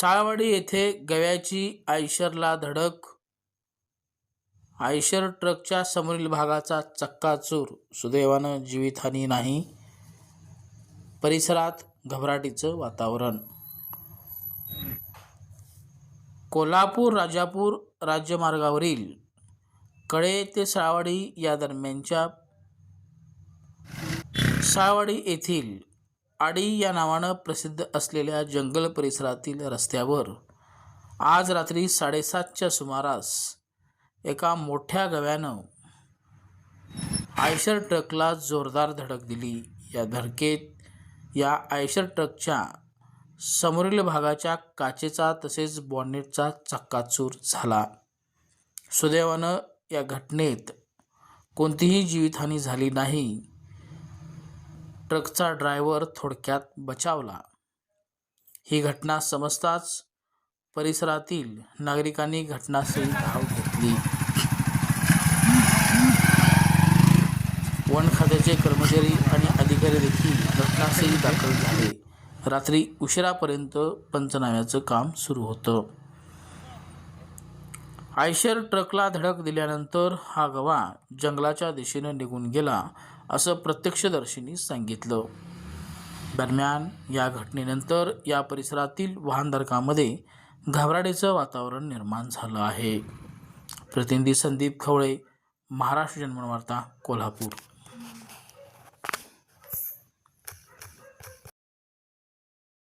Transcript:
साळवाडी येथे गव्याची आयशरला धडक. आयशर ट्रकच्या समोरील भागाचा चक्काचूर. सुदैवानं जीवितहानी नाही. परिसरात घबराटीचं वातावरण. कोल्हापूर राजापूर राज्यमार्गावरील कळे ते साळवाडी या दरम्यानच्या साळवाडी येथील आडी या नावानं प्रसिद्ध असलेल्या जंगल परिसरातील रस्त्यावर आज रात्री साडेसातच्या सुमारास एका मोठ्या गव्यानं आयशर ट्रकला जोरदार धडक दिली. या धडकेत या आयशर ट्रकच्या समोरील भागाच्या काचेचा तसेच बॉनेटचा चक्काचूर झाला. सुदैवानं या घटनेत कोणतीही जीवितहानी झाली नाही. ट्रकचा ड्रायव्हर थोडक्यात बचावला. ही घटना समजताच परिसरातील नागरिकांनी घटनास्थळी धाव घेतली. वन खात्याचे कर्मचारी आणि अधिकारी देखील घटनास्थळी दाखल झाले. रात्री उशिरापर्यंत पंचनाम्याचं काम सुरू होतं. आयशर ट्रकला धडक दिल्यानंतर हा गवा जंगलाच्या दिशेनं निघून गेला. असं प्रत्यक्षदर्शींनी सांगितलं. दरम्यान या घटनेनंतर या परिसरातील वाहनधारकामध्ये घाबराडेचं वातावरण निर्माण झालं आहे. प्रतिनिधी संदीप खवळे महाराष्ट्र जन्मवार्ता कोल्हापूर.